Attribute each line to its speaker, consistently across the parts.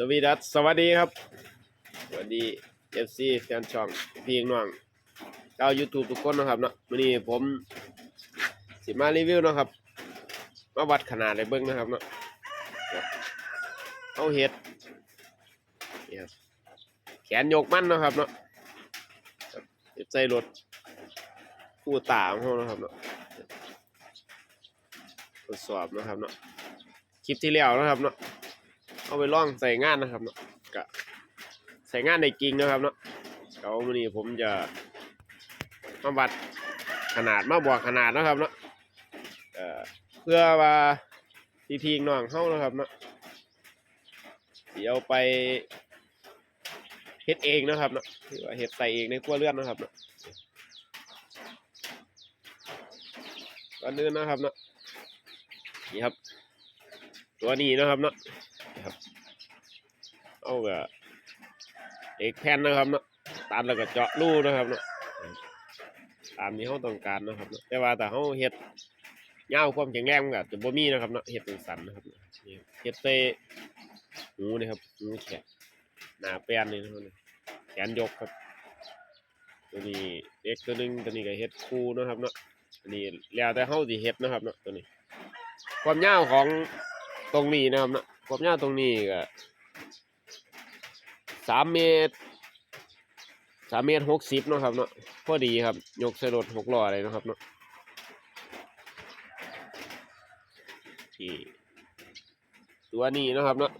Speaker 1: สวีดัสสวัสดีครับ สวัสดีเอฟซีแฟนช่องพี่น้องชาวยูทูบทุกคนนะครับเนาะวันนี้ผมสิมารีวิวนะครับ มาวัดขนาดเลยเบิ้องนะครับเนาะเอาเห็ดนี่ครับแขนยกมั่นนะครับเนาะจับเห็ดใส่รถคู่ตาของเรานะครับเนาะทดสอบนะครับเนาะคลิปที่แล้วนะครับเนาะ เอาไปล่องใส่งานนะครับเนาะกะใส่งานในกิ่งนะครับเนาะเดี๋ยววันนี้ผมจะมาวัดขนาดมาบอกขนาดนะครับเนาะเพื่อว่าพี่พีน้องเข้านะครับเนาะเดี๋ยวไปเฮ็ดเองนะครับเนาะหรือว่าเฮ็ดใส่เองในครัวเรือนนะครับเนาะก่อนอื่นนะครับเนาะนี่ครับ ตัวนี้นะครับเนาะ เอากะเอกแผ่นนะครับเนาะตัดแล้วก็เจาะรูนะครับเนาะตามที่เขาต้องการนะครับเนาะแต่ว่าแต่เขาเฮ็ดยาความแข็งแรงมันก็จะบ่มีนะครับเนาะเฮ็ดเป็นสันนะครับเฮ็ดใส่หูนี่ครับหูแขนหน้าแป้นนี่นะครับแขนยกครับ ตัวนี้เด็กตัวหนึงตัวนี้ก็เฮ็ดคู่นะครับเนาะอันนี้แล้วแต่เฮาสิเฮ็ดนะครับเนาะตัวนี้ ความยาวของตรงนี้นะครับนะความยาวตรงนี้ก็ สามเมตรสามเมตรหกสิบเนาะครับเนาะพอดีครับ ยกใส่รถหกล้อเลยนะครับเนาะที่ตัวนี้นะครับเนาะ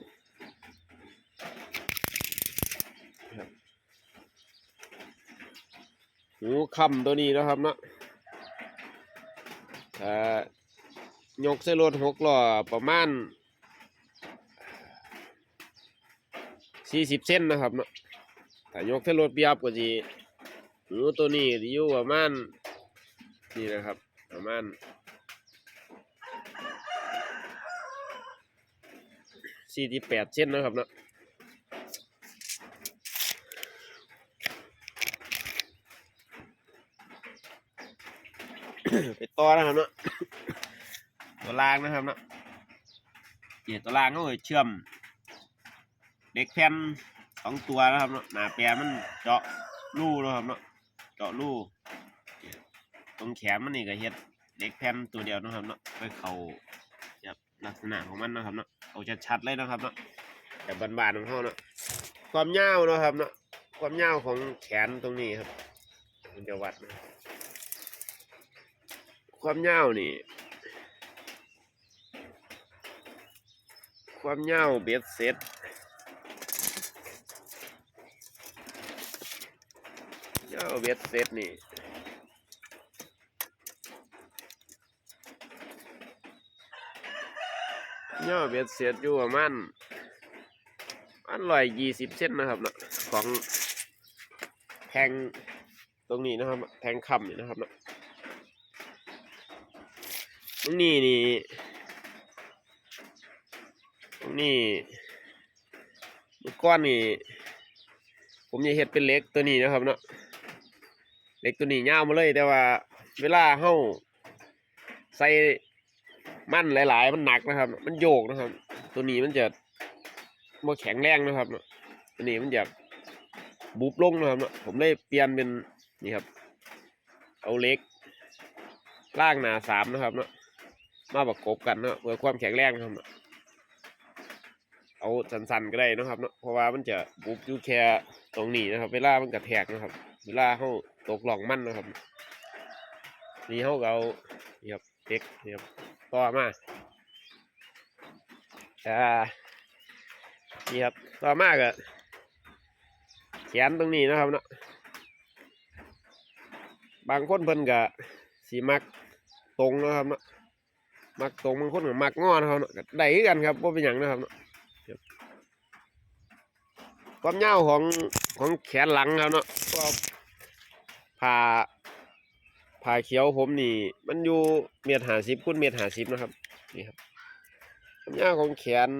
Speaker 1: หูคำตัวนี้นะครับเนาะอ่ายกใส่รถหกล้อประมาณ สี่สิบเซนนะครับเนาะถ้ายกใส่รถเปียบก็จีหนูตัวนี้ที่อยู่ประมาณนี่นะครับ ประมาณสี่สิบแปดเซนนะครับเนาะไปต่อนะครับเนาะตัวรางนะครับเนาะเนี่ยวตัวรางก็เลยเชื่อม เด็กแผ่นสองตัวนะครับเนาะหน้าแปรมันเจาะรูนะครับเนาะเจาะรูตรงแขนมันนี่ก็เฮ็ดเด็กแผ่นตัวเดียวนะครับเนาะไปเขาแบบลักษณะของมันนะครับเนาะเอาชัดๆเลยนะครับเนาะแบบบานๆของเขาเนาะความยาวนะครับเนาะความยาวของแขนตรงนี้ครับมันจะวัดนะความยาวนี่ ความยาวเบ็ดเสร็จ ยาเบ็ดเสร็จนี่ยาวเบ็ดเสร็จอยู่ประมาณอันร้อยยี่สิบเซนนะครับนะของแทงตรงนี้นะครับ แทงคำนี่นะครับนะตรงนี้นี่ตรงนี้เมื่อก้อนนี่ ผมจะเฮ็ดเป็นเล็กตัวนี้นะครับเนาะ เหล็กตัวนี้ยาวมาเลยแต่ว่า เวลาเฮาใส่มันหลาย ๆ มันหนักนะครับ มันโยกนะครับ ตัวนี้มันจะบ่แข็งแรงนะครับตัวนี้มันจะบุบลงนะครับผมเลยเปลี่ยนเป็นนี่ครับ เอาเล็กล่างหนาสามนะครับเนาะมาประกบกันเนาะเพื่อความแข็งแรงนะครับเนาะเอาสันๆก็ได้นะครับเนาะเพราะว่ามันจะบุบอยู่แค่ตรงนี้นะครับ เวลามันกระแทกนะครับ เวลาเขาตกหลองมันนะครับ นี่เขาก็เอานี่ครับเด็กนี่ครับต่อมาอ่านี่ครับต่อมาก็แขนตรงนี้นะครับเนาะบางคนเพิ่นก็สีมักตรงนะครับเนาะมักตรงบางคนก็มักงอนะครับเนาะได้กันครับว่าเป็นอย่างนะครับเนาะความยาวของของแขนหลังครับเนาะ ผ่าผ่าเขียวผมนี่ มันอยู่เมตรหาสิบคูณเมตรหาสิบนะครับนี่ครับความยาวของแขน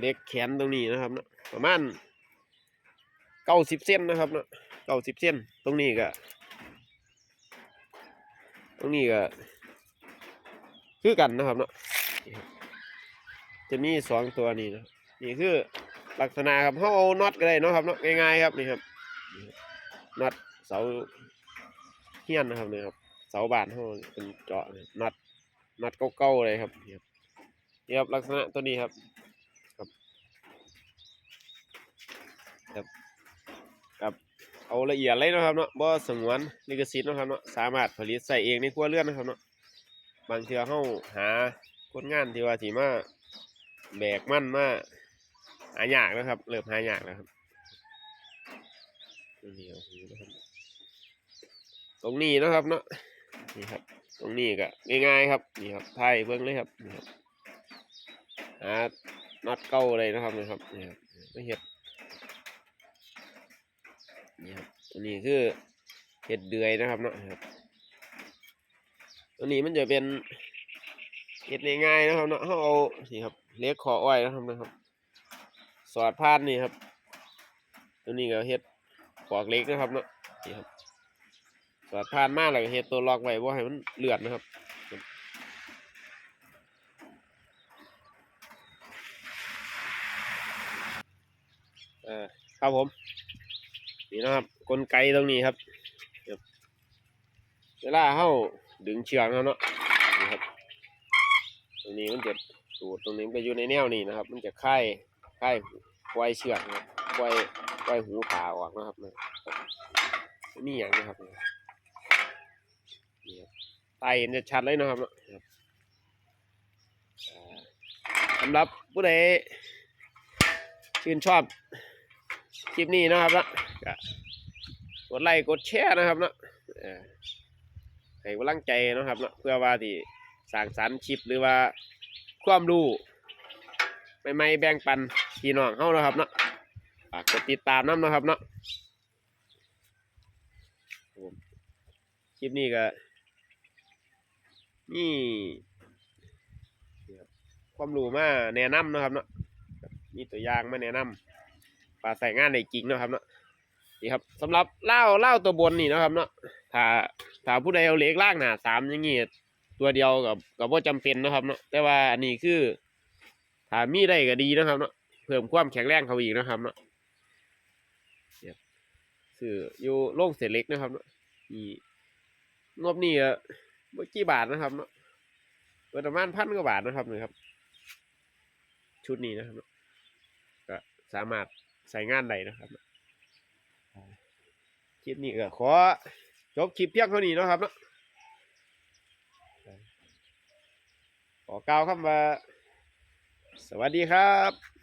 Speaker 1: เด็กแขนตรงนี้นะครับเนาะประมาณเก้าสิบเซนนะครับเนาะเก้าสิบเซนตรงนี้ก็ตรงนี้ก็คือกันนะครับเนาะนี่ครับจะมีสองตัวนี้นะนี่คือลักษณะครับเขาเอาน็อตก็ได้นะครับเนาะง่ายๆครับนี่ครับ นี่ครับน็อตเสาเฮียนนะครับเนี่ยครับเสาบานเขาเป็นเจาะนี่น็อตน็อตเก่าๆเลยครับนี่ครับนี่ครับลักษณะตัวนี้ครับครับครับครับเอาละเอียดเลยนะครับเนาะบ่สงวนลิขสิทธิ์นะครับเนาะสามารถผลิตใส่เองในครัวเรือนนะครับเนาะบางเทื่อเขาหาคนงานที่ว่าสิมาแบกมั่นมาหายากนะครับเริ่มหายากแล้วครับ ตรงนี้โอ้โหนะครับตรงนี้นะครับเนาะนี่ครับ ตรงนี้ก็ง่ายๆครับนี่ครับไทยเบิ่งเลยครับนี่ครับหาน็อตเก้าเลยนะครับนี่ครับนี่ครับไม่เห็ดนี่ครับตัวนี้คือเห็ดเดือยนะครับเนาะครับตัวนี้มันจะเป็นเห็ดง่ายๆนะครับเนาะเขาเอานี่ครับเล็กขออ้อยนะครับนะครับ สอดพานนี่ครับ ตัวนี้ก็เฮ็ด ปอกเล็กนะครับเนาะนี่ครับสอดพานมากเลยเฮ็ดตัวล็อกไว้ว่าให้มันเลือดนะครับเออครับผม นี่นะครับกลไกตรงนี้ครับครับเวลาเข้าดึงเชือกแล้วเนาะนี่ครับ ตรงนี้มันจะสูดตรงนี้มันก็อยู่ในแนวนี้นะครับ มันจะค่ายค่ายปล่อยเชือกนะครับปล่อย ปล่อยหูขาออกนะครับนะครับนี่อย่างนี้ครับนี่ครับไตเห็นจะชัดเลยนะครับสำหรับผู้ใดชื่นชอบคลิปนี้นะครับนะกดไลค์กดแชร์นะครับนะให้กำลังใจนะครับเนะเพื่อว่าที่สร้างสรรค์คลิปหรือว่าความรู้ใหม่ๆแบ่งปันพี่น้องเฮานะครับเนาะ ฝากกดติดตามน้ำนะครับเนาะคลิปนี้ก็นี่ความรู้มาแนะนำนะครับเนาะมีตัวอย่างมาแนะนำปลาใส่งานในจริงนะครับเนาะนี่ครับสำหรับเล่าเล่าตัวบนนี่นะครับเนาะถ้าถ้าผู้ใดเอาเหล็กล่างหนาสามอย่างงี้ตัวเดียวกับกับว่าจำเป็นนะครับเนาะแต่ว่าอันนี้คือถ้ามีได้ก็ดีนะครับเนาะเพิ่มความแข็งแรงเขาอีกนะครับเนาะ ซื้ออยู่โล่งเศษเล็กนะครับเนาะนี่งบนี่ก็บ่กี่บาทนะครับเนาะประมาณพันกว่าบาทนะครับนี่ครับ ชุดนี้นะครับเนาะก็สามารถใส่งานได้นะครับเนาะคลิปนี้ก็ขอจบคลิปเพียงเท่านี้เนาะครับเนาะขอกล่าวคำว่าสวัสดีครับ